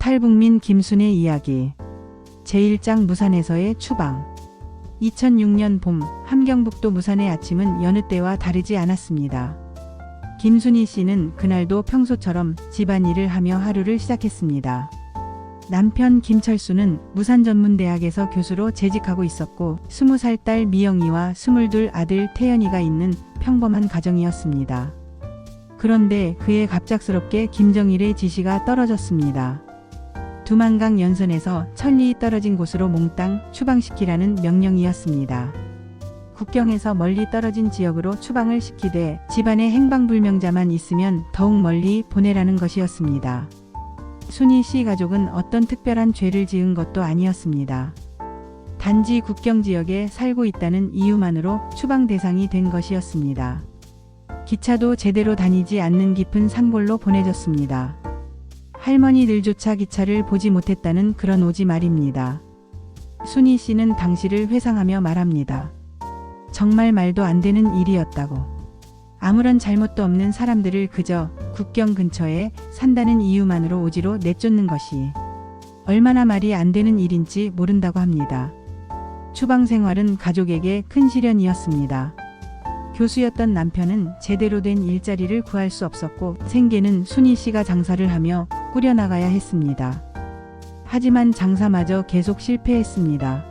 탈북민 김순의 이야기 제1장 무산에서의 추방 2006년 봄 함경북도 무산의 아침은 여느 때와 다르지 않았습니다. 김순희 씨는 그날도 평소처럼 집안일을 하며 하루를 시작했습니다. 남편 김철수는 무산전문대학에서 교수로 재직하고 있었고 20살 딸 미영이와 22 아들 태연이가 있는 평범한 가정이었습니다. 그런데 그의 갑작스럽게 김정일의 지시가 떨어졌습니다. 두만강 연선에서 천리 떨어진 곳으로 몽땅 추방시키라는 명령이었습니다. 국경에서 멀리 떨어진 지역으로 추방을 시키되 집안에 행방불명자만 있으면 더욱 멀리 보내라는 것이었습니다. 순희 씨 가족은 어떤 특별한 죄를 지은 것도 아니었습니다. 단지 국경 지역에 살고 있다는 이유만으로 추방 대상이 된 것이었습니다. 기차도 제대로 다니지 않는 깊은 산골로 보내졌습니다. 할머니들조차 기차를 보지 못했다는 그런 오지 말입니다. 순희 씨는 당시를 회상하며 말합니다. 정말 말도 안 되는 일이었다고. 아무런 잘못도 없는 사람들을 그저 국경 근처에 산다는 이유만으로 오지로 내쫓는 것이 얼마나 말이 안 되는 일인지 모른다고 합니다. 추방 생활은 가족에게 큰 시련이었습니다. 교수였던 남편은 제대로 된 일자리를 구할 수 없었고 생계는 순희 씨가 장사를 하며 꾸려나가야 했습니다. 하지만 장사마저 계속 실패했습니다.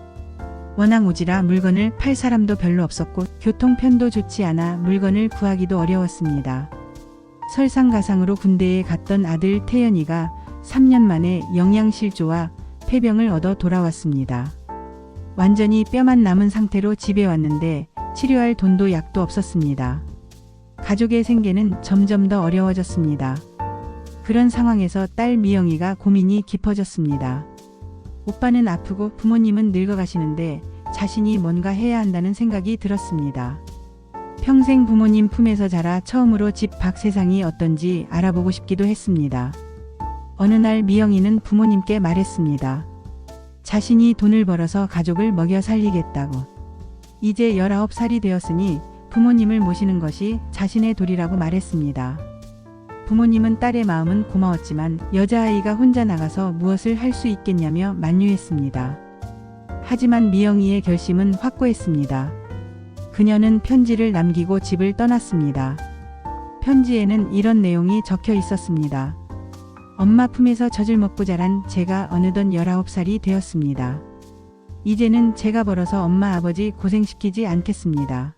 워낙 오지라 물건을 팔 사람도 별로 없었고 교통편도 좋지 않아 물건을 구하기도 어려웠습니다. 설상가상으로 군대에 갔던 아들 태연이가 3년 만에 영양실조와 폐병을 얻어 돌아왔습니다. 완전히 뼈만 남은 상태로 집에 왔는데 치료할 돈도 약도 없었습니다. 가족의 생계는 점점 더 어려워졌습니다. 그런 상황에서 딸 미영이가 고민이 깊어졌습니다. 오빠는 아프고 부모님은 늙어가시는데 자신이 뭔가 해야 한다는 생각이 들었습니다. 평생 부모님 품에서 자라 처음으로 집 밖 세상이 어떤지 알아보고 싶기도 했습니다. 어느 날 미영이는 부모님께 말했습니다. 자신이 돈을 벌어서 가족을 먹여 살리겠다고. 이제 19살이 되었으니 부모님을 모시는 것이 자신의 도리라고 말했습니다. 부모님은 딸의 마음은 고마웠지만 여자아이가 혼자 나가서 무엇을 할 수 있겠냐며 만류했습니다. 하지만 미영이의 결심은 확고했습니다. 그녀는 편지를 남기고 집을 떠났습니다. 편지에는 이런 내용이 적혀 있었습니다. 엄마 품에서 젖을 먹고 자란 제가 어느덧 19살이 되었습니다. 이제는 제가 벌어서 엄마 아버지 고생시키지 않겠습니다.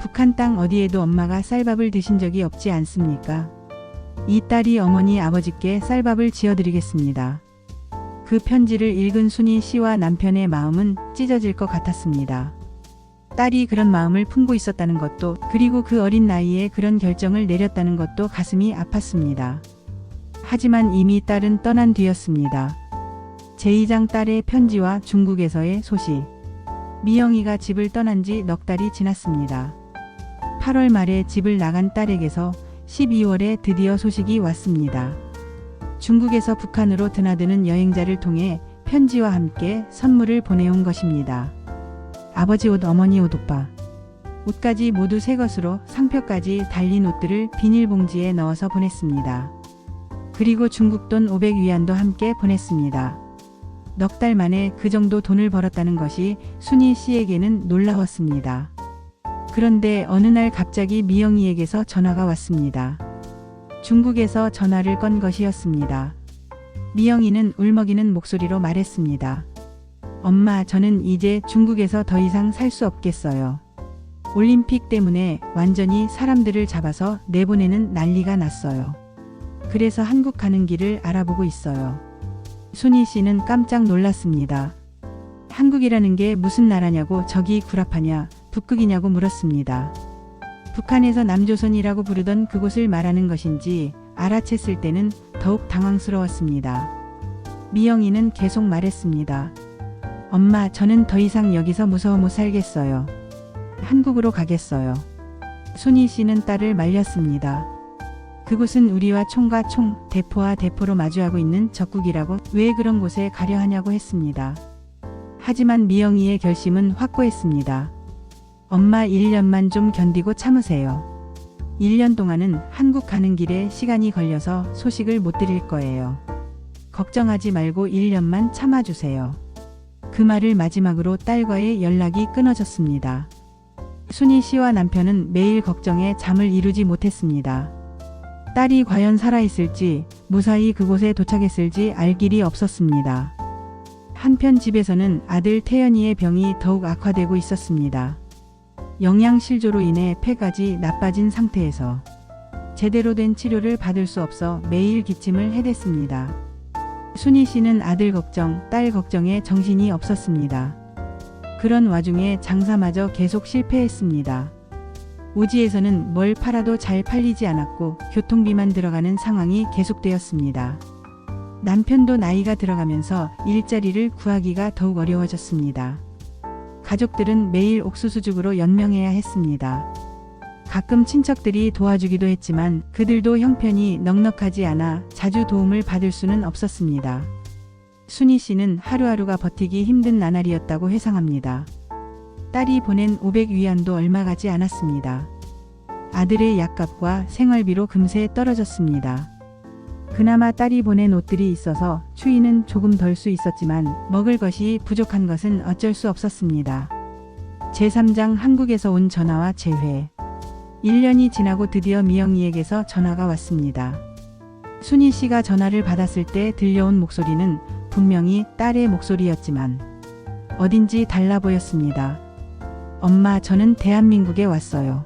북한 땅 어디에도 엄마가 쌀밥을 드신 적이 없지 않습니까? 이 딸이 어머니 아버지께 쌀밥을 지어드리겠습니다. 그 편지를 읽은 순희 씨와 남편의 마음은 찢어질 것 같았습니다. 딸이 그런 마음을 품고 있었다는 것도 그리고 그 어린 나이에 그런 결정을 내렸다는 것도 가슴이 아팠습니다. 하지만 이미 딸은 떠난 뒤였습니다. 제2장 딸의 편지와 중국에서의 소식. 미영이가 집을 떠난 지 넉 달이 지났습니다. 8월 말에 집을 나간 딸에게서 12월에 드디어 소식이 왔습니다. 중국에서 북한으로 드나드는 여행자를 통해 편지와 함께 선물을 보내온 것입니다. 아버지 옷, 어머니 옷, 오빠. 옷까지 모두 새 것으로 상표까지 달린 옷들을 비닐봉지에 넣어서 보냈습니다. 그리고 중국 돈 500위안도 함께 보냈습니다. 넉 달 만에 그 정도 돈을 벌었다는 것이 순희 씨에게는 놀라웠습니다. 그런데 어느 날 갑자기 미영이에게서 전화가 왔습니다. 중국에서 전화를 건 것이었습니다. 미영이는 울먹이는 목소리로 말했습니다. 엄마, 저는 이제 중국에서 더 이상 살 수 없겠어요. 올림픽 때문에 완전히 사람들을 잡아서 내보내는 난리가 났어요. 그래서 한국 가는 길을 알아보고 있어요. 순희 씨는 깜짝 놀랐습니다. 한국이라는 게 무슨 나라냐고 저기 구라파냐, 북극이냐고 물었습니다. 북한에서 남조선이라고 부르던 그곳을 말하는 것인지 알아챘을 때는 더욱 당황스러웠습니다. 미영이는 계속 말했습니다. 엄마, 저는 더 이상 여기서 무서워 못 살겠어요. 한국으로 가겠어요. 순희 씨는 딸을 말렸습니다. 그곳은 우리와 총과 총, 대포와 대포로 마주하고 있는 적국이라고 왜 그런 곳에 가려 하냐고 했습니다. 하지만 미영이의 결심은 확고했습니다. 엄마 1년만 좀 견디고 참으세요. 1년 동안은 한국 가는 길에 시간이 걸려서 소식을 못 드릴 거예요. 걱정하지 말고 1년만 참아주세요. 그 말을 마지막으로 딸과의 연락이 끊어졌습니다. 순희 씨와 남편은 매일 걱정에 잠을 이루지 못했습니다. 딸이 과연 살아있을지, 무사히 그곳에 도착했을지 알 길이 없었습니다. 한편 집에서는 아들 태연이의 병이 더욱 악화되고 있었습니다. 영양실조로 인해 폐까지 나빠진 상태에서 제대로 된 치료를 받을 수 없어 매일 기침을 해댔습니다. 순희 씨는 아들 걱정, 딸 걱정에 정신이 없었습니다. 그런 와중에 장사마저 계속 실패했습니다. 오지에서는 뭘 팔아도 잘 팔리지 않았고 교통비만 들어가는 상황이 계속되었습니다. 남편도 나이가 들어가면서 일자리를 구하기가 더욱 어려워졌습니다. 가족들은 매일 옥수수죽으로 연명해야 했습니다. 가끔 친척들이 도와주기도 했지만 그들도 형편이 넉넉하지 않아 자주 도움을 받을 수는 없었습니다. 순희 씨는 하루하루가 버티기 힘든 나날이었다고 회상합니다. 딸이 보낸 500위안도 얼마 가지 않았습니다. 아들의 약값과 생활비로 금세 떨어졌습니다. 그나마 딸이 보낸 옷들이 있어서 추위는 조금 덜 수 있었지만 먹을 것이 부족한 것은 어쩔 수 없었습니다. 제3장 한국에서 온 전화와 재회. 1년이 지나고 드디어 미영이에게서 전화가 왔습니다. 순희 씨가 전화를 받았을 때 들려온 목소리는 분명히 딸의 목소리였지만 어딘지 달라 보였습니다. 엄마, 저는 대한민국에 왔어요.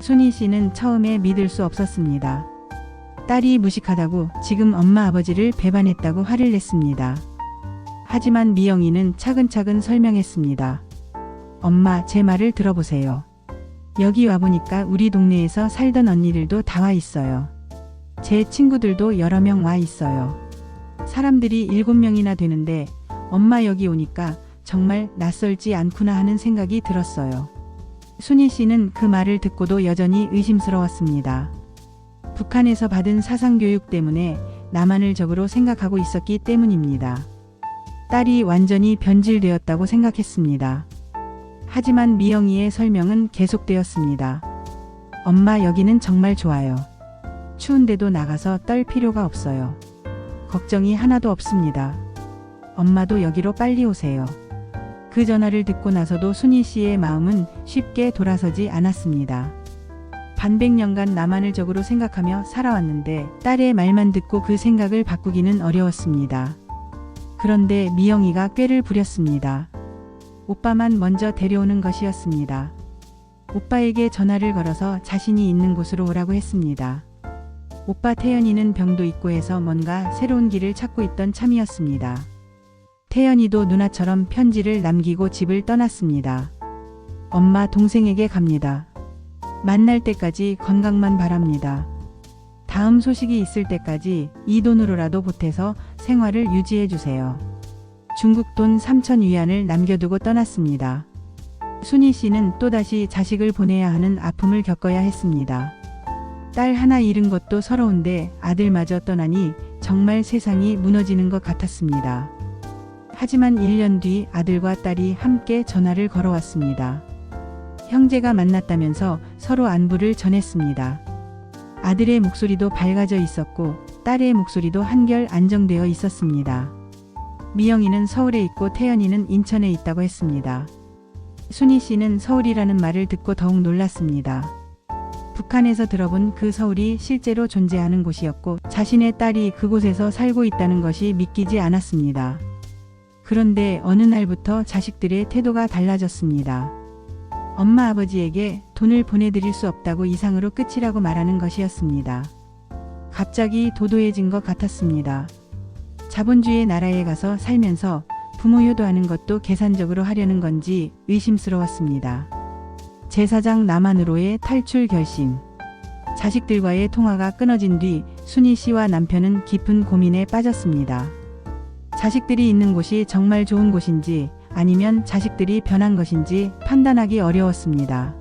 순희 씨는 처음에 믿을 수 없었습니다. 딸이 무식하다고 지금 엄마 아버지를 배반했다고 화를 냈습니다. 하지만 미영이는 차근차근 설명했습니다. 엄마, 제 말을 들어보세요. 여기 와보니까 우리 동네에서 살던 언니들도 다 와 있어요. 제 친구들도 여러 명 와 있어요. 사람들이 일곱 명이나 되는데 엄마 여기 오니까 정말 낯설지 않구나 하는 생각이 들었어요. 순희 씨는 그 말을 듣고도 여전히 의심스러웠습니다. 북한에서 받은 사상교육 때문에 남한을 적으로 생각하고 있었기 때문입니다. 딸이 완전히 변질되었다고 생각했습니다. 하지만 미영이의 설명은 계속되었습니다. 엄마 여기는 정말 좋아요. 추운데도 나가서 떨 필요가 없어요. 걱정이 하나도 없습니다. 엄마도 여기로 빨리 오세요. 그 전화를 듣고 나서도 순희 씨의 마음은 쉽게 돌아서지 않았습니다. 반백년간 남한을 적으로 생각하며 살아왔는데 딸의 말만 듣고 그 생각을 바꾸기는 어려웠습니다. 그런데 미영이가 꾀를 부렸습니다. 오빠만 먼저 데려오는 것이었습니다. 오빠에게 전화를 걸어서 자신이 있는 곳으로 오라고 했습니다. 오빠 태연이는 병도 있고 해서 뭔가 새로운 길을 찾고 있던 참이었습니다. 태연이도 누나처럼 편지를 남기고 집을 떠났습니다. 엄마 동생에게 갑니다. 만날 때까지 건강만 바랍니다. 다음 소식이 있을 때까지 이 돈으로라도 보태서 생활을 유지해 주세요. 중국 돈 3천 위안을 남겨두고 떠났습니다. 순희 씨는 또다시 자식을 보내야 하는 아픔을 겪어야 했습니다. 딸 하나 잃은 것도 서러운데 아들마저 떠나니 정말 세상이 무너지는 것 같았습니다. 하지만 1년 뒤 아들과 딸이 함께 전화를 걸어왔습니다. 형제가 만났다면서 서로 안부를 전했습니다. 아들의 목소리도 밝아져 있었고 딸의 목소리도 한결 안정되어 있었습니다. 미영이는 서울에 있고 태연이는 인천에 있다고 했습니다. 순희 씨는 서울이라는 말을 듣고 더욱 놀랐습니다. 북한에서 들어본 그 서울이 실제로 존재하는 곳이었고 자신의 딸이 그곳에서 살고 있다는 것이 믿기지 않았습니다. 그런데 어느 날부터 자식들의 태도가 달라졌습니다. 엄마 아버지에게 돈을 보내드릴 수 없다고 이상으로 끝이라고 말하는 것이었습니다. 갑자기 도도해진 것 같았습니다. 자본주의 나라에 가서 살면서 부모 효도하는 것도 계산적으로 하려는 건지 의심스러웠습니다. 제사장 남한으로의 탈출 결심. 자식들과의 통화가 끊어진 뒤 순희 씨와 남편은 깊은 고민에 빠졌습니다. 자식들이 있는 곳이 정말 좋은 곳인지 아니면 자식들이 변한 것인지 판단하기 어려웠습니다.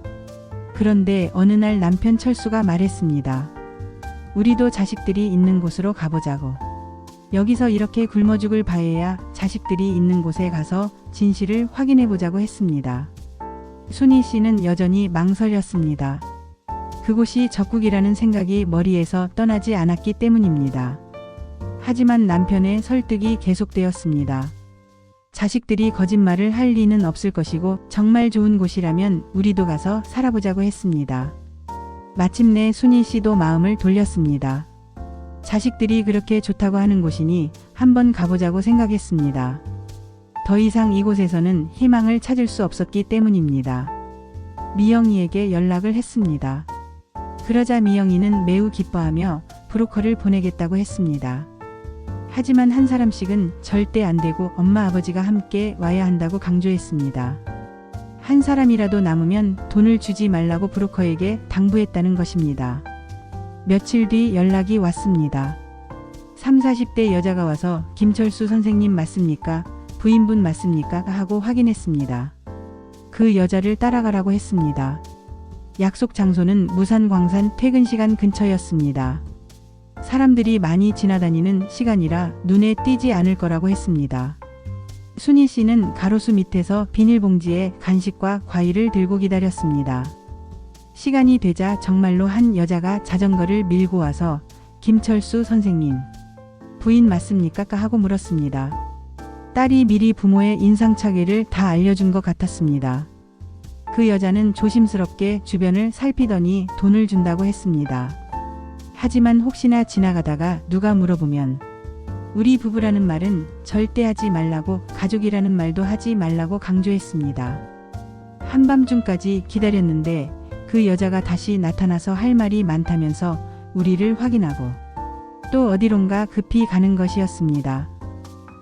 그런데 어느 날 남편 철수가 말했습니다. 우리도 자식들이 있는 곳으로 가보자고. 여기서 이렇게 굶어 죽을 바에야 자식들이 있는 곳에 가서 진실을 확인해 보자고 했습니다. 순희 씨는 여전히 망설였습니다. 그곳이 적국이라는 생각이 머리에서 떠나지 않았기 때문입니다. 하지만 남편의 설득이 계속되었습니다. 자식들이 거짓말을 할 리는 없을 것이고 정말 좋은 곳이라면 우리도 가서 살아보자고 했습니다. 마침내 순희 씨도 마음을 돌렸습니다. 자식들이 그렇게 좋다고 하는 곳이니 한번 가보자고 생각했습니다. 더 이상 이곳에서는 희망을 찾을 수 없었기 때문입니다. 미영이에게 연락을 했습니다. 그러자 미영이는 매우 기뻐하며 브로커를 보내겠다고 했습니다. 하지만 한 사람씩은 절대 안 되고 엄마 아버지가 함께 와야 한다고 강조했습니다. 한 사람이라도 남으면 돈을 주지 말라고 브로커에게 당부했다는 것입니다. 며칠 뒤 연락이 왔습니다. 3, 40대 여자가 와서 김철수 선생님 맞습니까? 부인분 맞습니까? 하고 확인했습니다. 그 여자를 따라가라고 했습니다. 약속 장소는 무산 광산 퇴근 시간 근처였습니다. 사람들이 많이 지나다니는 시간이라 눈에 띄지 않을 거라고 했습니다. 순희 씨는 가로수 밑에서 비닐봉지에 간식과 과일을 들고 기다렸습니다. 시간이 되자 정말로 한 여자가 자전거를 밀고 와서 김철수 선생님, 부인 맞습니까? 하고 물었습니다. 딸이 미리 부모의 인상착의를 다 알려준 것 같았습니다. 그 여자는 조심스럽게 주변을 살피더니 돈을 준다고 했습니다. 하지만 혹시나 지나가다가 누가 물어보면 우리 부부라는 말은 절대 하지 말라고 가족이라는 말도 하지 말라고 강조했습니다. 한밤중까지 기다렸는데 그 여자가 다시 나타나서 할 말이 많다면서 우리를 확인하고 또 어디론가 급히 가는 것이었습니다.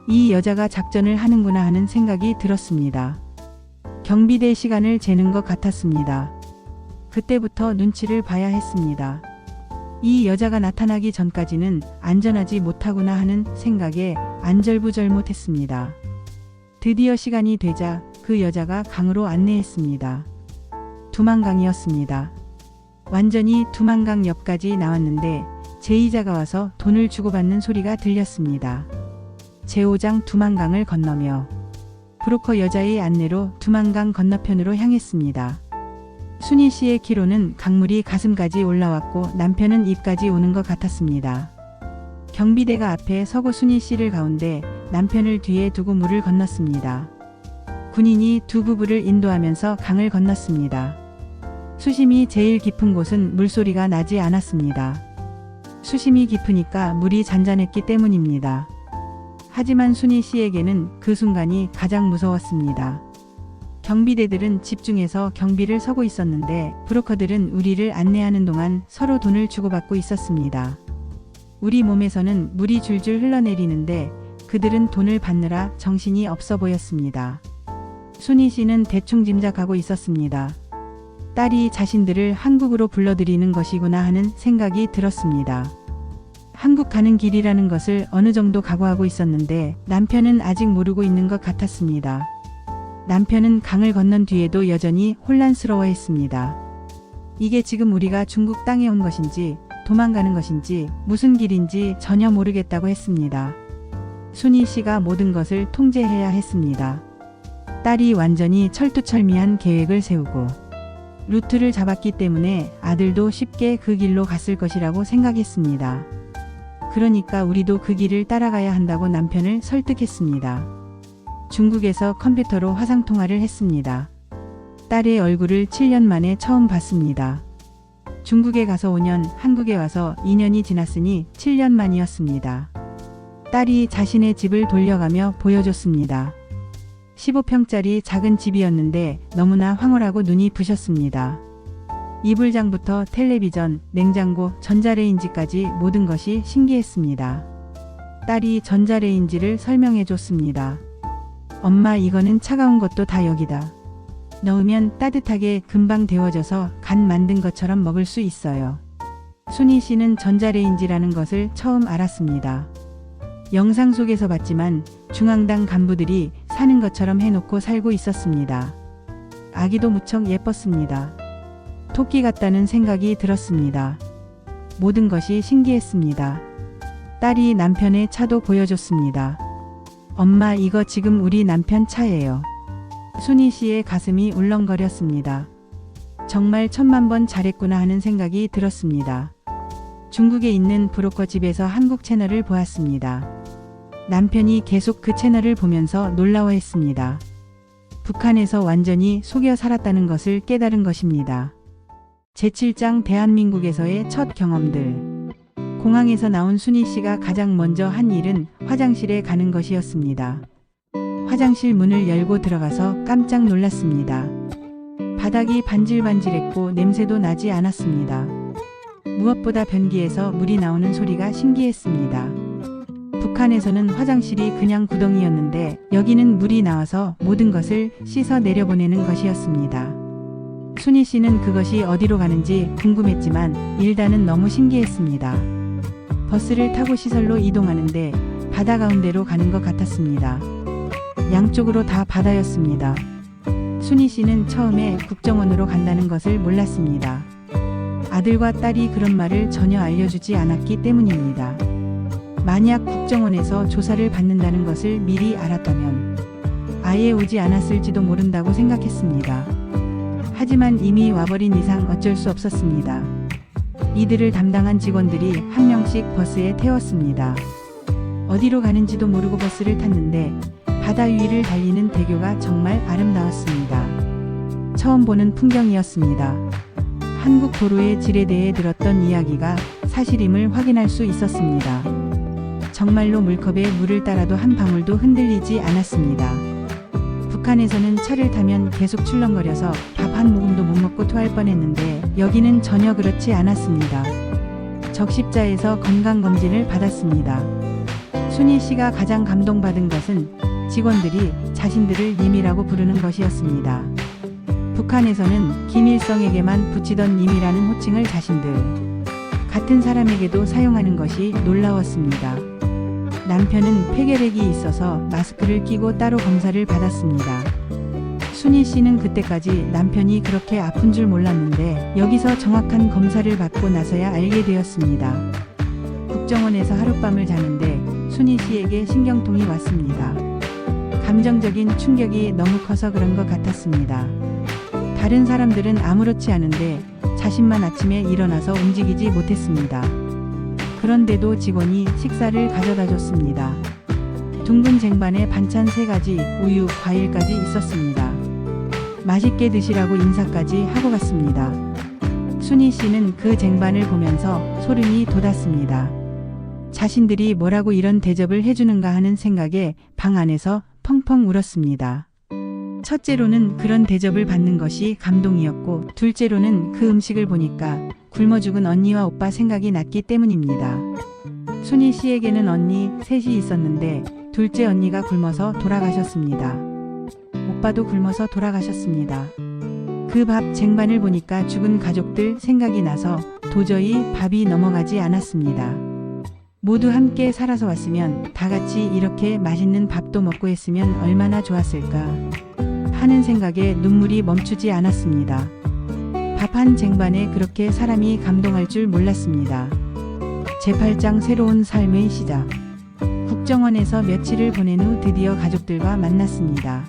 이 여자가 작전을 하는구나 하는 생각이 들었습니다. 경비대 시간을 재는 것 같았습니다. 그때부터 눈치를 봐야 했습니다. 이 여자가 나타나기 전까지는 안전하지 못하구나 하는 생각에 안절부절못했습니다. 드디어 시간이 되자 그 여자가 강으로 안내했습니다. 두만강이었습니다. 완전히 두만강 옆까지 나왔는데 제2자가 와서 돈을 주고받는 소리가 들렸습니다. 제5장 두만강을 건너며 브로커 여자의 안내로 두만강 건너편으로 향했습니다. 순희 씨의 키로는 강물이 가슴까지 올라왔고 남편은 입까지 오는 것 같았습니다. 경비대가 앞에 서고 순희 씨를 가운데 남편을 뒤에 두고 물을 건넜습니다. 군인이 두 부부를 인도하면서 강을 건넜습니다. 수심이 제일 깊은 곳은 물소리가 나지 않았습니다. 수심이 깊으니까 물이 잔잔했기 때문입니다. 하지만 순희 씨에게는 그 순간이 가장 무서웠습니다. 경비대들은 집중해서 경비를 서고 있었는데 브로커들은 우리를 안내하는 동안 서로 돈을 주고받고 있었습니다. 우리 몸에서는 물이 줄줄 흘러내리는데 그들은 돈을 받느라 정신이 없어 보였습니다. 순희 씨는 대충 짐작하고 있었습니다. 딸이 자신들을 한국으로 불러들이는 것이구나 하는 생각이 들었습니다. 한국 가는 길이라는 것을 어느 정도 각오하고 있었는데 남편은 아직 모르고 있는 것 같았습니다. 남편은 강을 건넌 뒤에도 여전히 혼란스러워 했습니다. 이게 지금 우리가 중국 땅에 온 것인지 도망가는 것인지 무슨 길인지 전혀 모르겠다고 했습니다. 순희 씨가 모든 것을 통제해야 했습니다. 딸이 완전히 철두철미한 계획을 세우고 루트를 잡았기 때문에 아들도 쉽게 그 길로 갔을 것이라고 생각했습니다. 그러니까 우리도 그 길을 따라가야 한다고 남편을 설득했습니다. 중국에서 컴퓨터로 화상통화를 했습니다. 딸의 얼굴을 7년 만에 처음 봤습니다. 중국에 가서 5년, 한국에 와서 2년이 지났으니 7년 만이었습니다. 딸이 자신의 집을 돌려가며 보여줬습니다. 15평짜리 작은 집이었는데 너무나 황홀하고 눈이 부셨습니다. 이불장부터 텔레비전, 냉장고, 전자레인지까지 모든 것이 신기했습니다. 딸이 전자레인지를 설명해 줬습니다. 엄마 이거는 차가운 것도 다 여기다. 넣으면 따뜻하게 금방 데워져서 간 만든 것처럼 먹을 수 있어요. 순희 씨는 전자레인지라는 것을 처음 알았습니다. 영상 속에서 봤지만 중앙당 간부들이 사는 것처럼 해놓고 살고 있었습니다. 아기도 무척 예뻤습니다. 토끼 같다는 생각이 들었습니다. 모든 것이 신기했습니다. 딸이 남편의 차도 보여줬습니다. 엄마 이거 지금 우리 남편 차예요. 순희 씨의 가슴이 울렁거렸습니다. 정말 천만 번 잘했구나 하는 생각이 들었습니다. 중국에 있는 브로커 집에서 한국 채널을 보았습니다. 남편이 계속 그 채널을 보면서 놀라워했습니다. 북한에서 완전히 속여 살았다는 것을 깨달은 것입니다. 제7장 대한민국에서의 첫 경험들. 공항에서 나온 순희 씨가 가장 먼저 한 일은 화장실에 가는 것이었습니다. 화장실 문을 열고 들어가서 깜짝 놀랐습니다. 바닥이 반질반질했고 냄새도 나지 않았습니다. 무엇보다 변기에서 물이 나오는 소리가 신기했습니다. 북한에서는 화장실이 그냥 구덩이였는데 여기는 물이 나와서 모든 것을 씻어 내려보내는 것이었습니다. 순희 씨는 그것이 어디로 가는지 궁금했지만 일단은 너무 신기했습니다. 버스를 타고 시설로 이동하는데 바다 가운데로 가는 것 같았습니다. 양쪽으로 다 바다였습니다. 순희 씨는 처음에 국정원으로 간다는 것을 몰랐습니다. 아들과 딸이 그런 말을 전혀 알려주지 않았기 때문입니다. 만약 국정원에서 조사를 받는다는 것을 미리 알았다면 아예 오지 않았을지도 모른다고 생각했습니다. 하지만 이미 와버린 이상 어쩔 수 없었습니다. 이들을 담당한 직원들이 한 명씩 버스에 태웠습니다. 어디로 가는지도 모르고 버스를 탔는데 바다 위를 달리는 대교가 정말 아름다웠습니다. 처음 보는 풍경이었습니다. 한국 도로의 질에 대해 들었던 이야기가 사실임을 확인할 수 있었습니다. 정말로 물컵에 물을 따라도 한 방울도 흔들리지 않았습니다. 북한에서는 차를 타면 계속 출렁거려서 밥 한 모금도 못 먹고 토할 뻔했는데 여기는 전혀 그렇지 않았습니다. 적십자에서 건강검진을 받았습니다. 순희 씨가 가장 감동받은 것은 직원들이 자신들을 님이라고 부르는 것이었습니다. 북한에서는 김일성에게만 붙이던 님이라는 호칭을 자신들 같은 사람에게도 사용하는 것이 놀라웠습니다. 남편은 폐결핵이 있어서 마스크를 끼고 따로 검사를 받았습니다. 순희 씨는 그때까지 남편이 그렇게 아픈 줄 몰랐는데 여기서 정확한 검사를 받고 나서야 알게 되었습니다. 국정원에서 하룻밤을 자는데 순희 씨에게 신경통이 왔습니다. 감정적인 충격이 너무 커서 그런 것 같았습니다. 다른 사람들은 아무렇지 않은데 자신만 아침에 일어나서 움직이지 못했습니다. 그런데도 직원이 식사를 가져다 줬습니다. 둥근 쟁반에 반찬 세 가지, 우유, 과일까지 있었습니다. 맛있게 드시라고 인사까지 하고 갔습니다. 순희 씨는 그 쟁반을 보면서 소름이 돋았습니다. 자신들이 뭐라고 이런 대접을 해주는가 하는 생각에 방 안에서 펑펑 울었습니다. 첫째로는 그런 대접을 받는 것이 감동이었고, 둘째로는 그 음식을 보니까 굶어 죽은 언니와 오빠 생각이 났기 때문입니다. 순희 씨에게는 언니 셋이 있었는데, 둘째 언니가 굶어서 돌아가셨습니다. 오빠도 굶어서 돌아가셨습니다. 그 밥 쟁반을 보니까 죽은 가족들 생각이 나서 도저히 밥이 넘어가지 않았습니다. 모두 함께 살아서 왔으면 다 같이 이렇게 맛있는 밥도 먹고 했으면 얼마나 좋았을까 하는 생각에 눈물이 멈추지 않았습니다. 밥한 쟁반에 그렇게 사람이 감동할 줄 몰랐습니다. 제8장 새로운 삶의 시작. 국정원에서 며칠을 보낸 후 드디어 가족들과 만났습니다.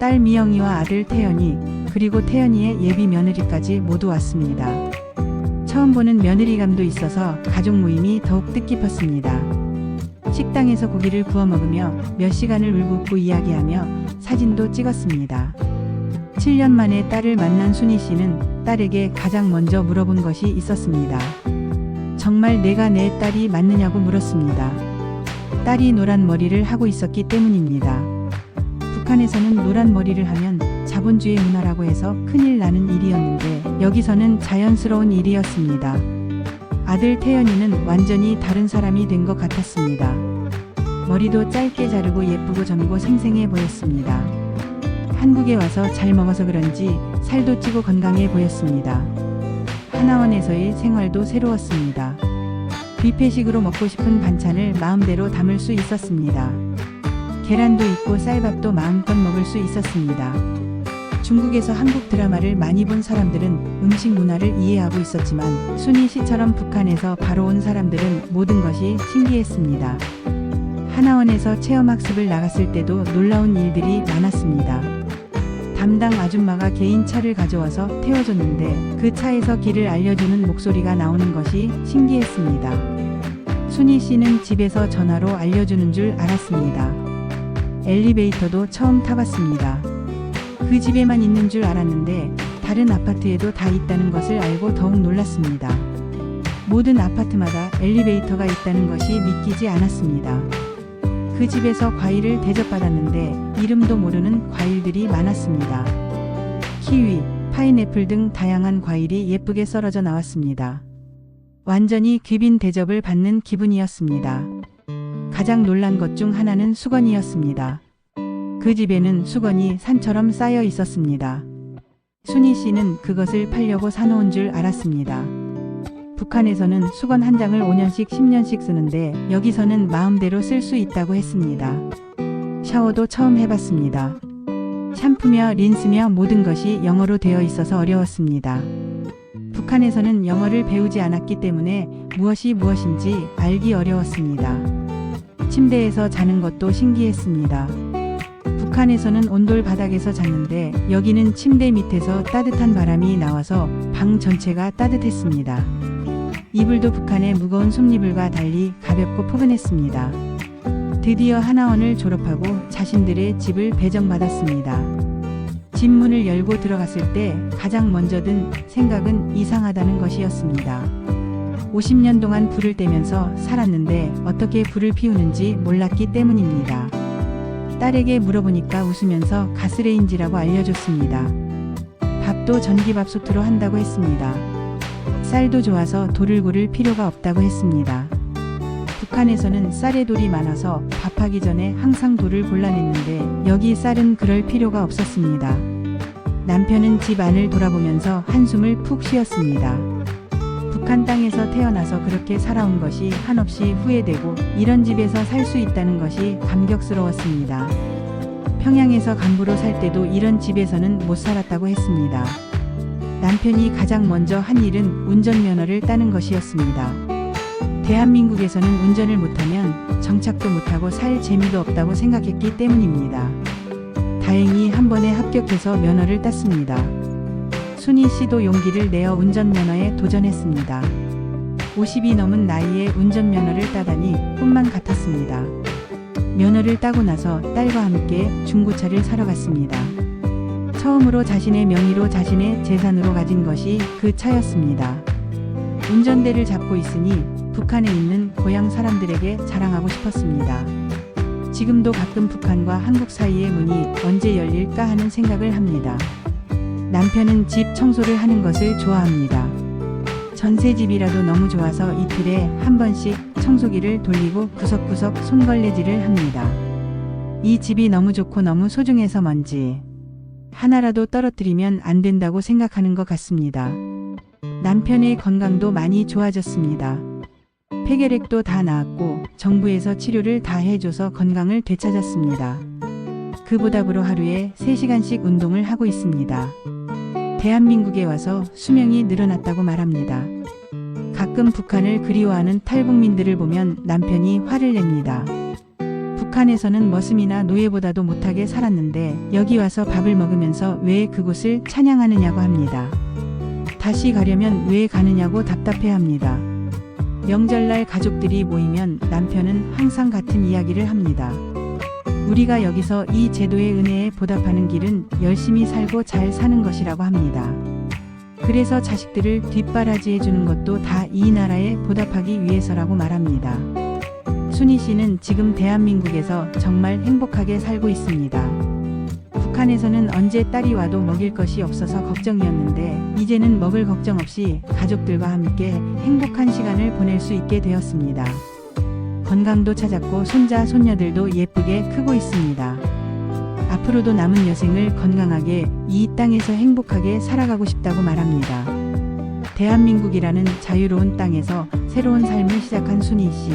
딸 미영이와 아들 태연이 그리고 태연이의 예비 며느리까지 모두 왔습니다. 처음 보는 며느리감도 있어서 가족 모임이 더욱 뜻깊었습니다. 식당에서 고기를 구워 먹으며 몇 시간을 울고웃고 이야기하며 사진도 찍었습니다. 7년 만에 딸을 만난 순희 씨는 딸에게 가장 먼저 물어본 것이 있었습니다. 정말 내가 내 딸이 맞느냐고 물었습니다. 딸이 노란 머리를 하고 있었기 때문입니다. 북한에서는 노란 머리를 하면 자본주의 문화라고 해서 큰일 나는 일이었는데 여기서는 자연스러운 일이었습니다. 아들 태연이는 완전히 다른 사람이 된 것 같았습니다. 머리도 짧게 자르고 예쁘고 젊고 생생해 보였습니다. 한국에 와서 잘 먹어서 그런지 살도 찌고 건강해 보였습니다. 하나원에서의 생활도 새로웠습니다. 뷔페식으로 먹고 싶은 반찬을 마음대로 담을 수 있었습니다. 계란도 있고 쌀밥도 마음껏 먹을 수 있었습니다. 중국에서 한국 드라마를 많이 본 사람들은 음식 문화를 이해하고 있었지만 순희 씨처럼 북한에서 바로 온 사람들은 모든 것이 신기했습니다. 하나원에서 체험학습을 나갔을 때도 놀라운 일들이 많았습니다. 담당 아줌마가 개인 차를 가져와서 태워줬는데 그 차에서 길을 알려주는 목소리가 나오는 것이 신기했습니다. 순희 씨는 집에서 전화로 알려주는 줄 알았습니다. 엘리베이터도 처음 타봤습니다. 그 집에만 있는 줄 알았는데 다른 아파트에도 다 있다는 것을 알고 더욱 놀랐습니다. 모든 아파트마다 엘리베이터가 있다는 것이 믿기지 않았습니다. 그 집에서 과일을 대접받았는데 이름도 모르는 과일들이 많았습니다. 키위, 파인애플 등 다양한 과일이 예쁘게 썰어져 나왔습니다. 완전히 귀빈 대접을 받는 기분이었습니다. 가장 놀란 것 중 하나는 수건이었습니다. 그 집에는 수건이 산처럼 쌓여 있었습니다. 순희 씨는 그것을 팔려고 사놓은 줄 알았습니다. 북한에서는 수건 한 장을 5년씩 10년씩 쓰는데 여기서는 마음대로 쓸 수 있다고 했습니다. 샤워도 처음 해봤습니다. 샴푸며 린스며 모든 것이 영어로 되어 있어서 어려웠습니다. 북한에서는 영어를 배우지 않았기 때문에 무엇이 무엇인지 알기 어려웠습니다. 침대에서 자는 것도 신기했습니다. 북한에서는 온돌 바닥에서 잤는데 여기는 침대 밑에서 따뜻한 바람이 나와서 방 전체가 따뜻했습니다. 이불도 북한의 무거운 솜이불과 달리 가볍고 포근했습니다. 드디어 하나원을 졸업하고 자신들의 집을 배정받았습니다. 집 문을 열고 들어갔을 때 가장 먼저 든 생각은 이상하다는 것이었습니다. 50년 동안 불을 떼면서 살았는데 어떻게 불을 피우는지 몰랐기 때문입니다. 딸에게 물어보니까 웃으면서 가스레인지라고 알려줬습니다. 밥도 전기밥솥으로 한다고 했습니다. 쌀도 좋아서 돌을 고를 필요가 없다고 했습니다. 북한에서는 쌀에 돌이 많아서 밥하기 전에 항상 돌을 골라냈는데 여기 쌀은 그럴 필요가 없었습니다. 남편은 집 안을 돌아보면서 한숨을 푹 쉬었습니다. 북한 땅에서 태어나서 그렇게 살아온 것이 한없이 후회되고 이런 집에서 살 수 있다는 것이 감격스러웠습니다. 평양에서 간부로 살 때도 이런 집에서는 못 살았다고 했습니다. 남편이 가장 먼저 한 일은 운전면허를 따는 것이었습니다. 대한민국에서는 운전을 못하면 정착도 못하고 살 재미도 없다고 생각했기 때문입니다. 다행히 한 번에 합격해서 면허를 땄습니다. 순희 씨도 용기를 내어 운전면허에 도전했습니다. 50이 넘은 나이에 운전면허를 따다니 꿈만 같았습니다. 면허를 따고 나서 딸과 함께 중고차를 사러 갔습니다. 처음으로 자신의 명의로 자신의 재산으로 가진 것이 그 차였습니다. 운전대를 잡고 있으니 북한에 있는 고향 사람들에게 자랑하고 싶었습니다. 지금도 가끔 북한과 한국 사이의 문이 언제 열릴까 하는 생각을 합니다. 남편은 집 청소를 하는 것을 좋아합니다. 전세집이라도 너무 좋아서 이틀에 한 번씩 청소기를 돌리고 구석구석 손걸레질을 합니다. 이 집이 너무 좋고 너무 소중해서 뭔지 하나라도 떨어뜨리면 안 된다고 생각하는 것 같습니다. 남편의 건강도 많이 좋아졌습니다. 폐결핵도 다 나았고 정부에서 치료를 다 해줘서 건강을 되찾았습니다. 그 보답으로 하루에 3시간씩 운동을 하고 있습니다. 대한민국에 와서 수명이 늘어났다고 말합니다. 가끔 북한을 그리워하는 탈북민들을 보면 남편이 화를 냅니다. 북한에서는 머슴이나 노예보다도 못하게 살았는데 여기 와서 밥을 먹으면서 왜 그곳을 찬양하느냐고 합니다. 다시 가려면 왜 가느냐고 답답해 합니다. 명절날 가족들이 모이면 남편은 항상 같은 이야기를 합니다. 우리가 여기서 이 제도의 은혜에 보답하는 길은 열심히 살고 잘 사는 것이라고 합니다. 그래서 자식들을 뒷바라지해 주는 것도 다 이 나라에 보답하기 위해서라고 말합니다. 순희 씨는 지금 대한민국에서 정말 행복하게 살고 있습니다. 북한에서는 언제 딸이 와도 먹일 것이 없어서 걱정이었는데 이제는 먹을 걱정 없이 가족들과 함께 행복한 시간을 보낼 수 있게 되었습니다. 건강도 찾았고 손자 손녀들도 예쁘게 크고 있습니다. 앞으로도 남은 여생을 건강하게 이 땅에서 행복하게 살아가고 싶다고 말합니다. 대한민국이라는 자유로운 땅에서 새로운 삶을 시작한 순희 씨.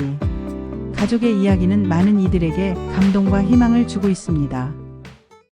가족의 이야기는 많은 이들에게 감동과 희망을 주고 있습니다.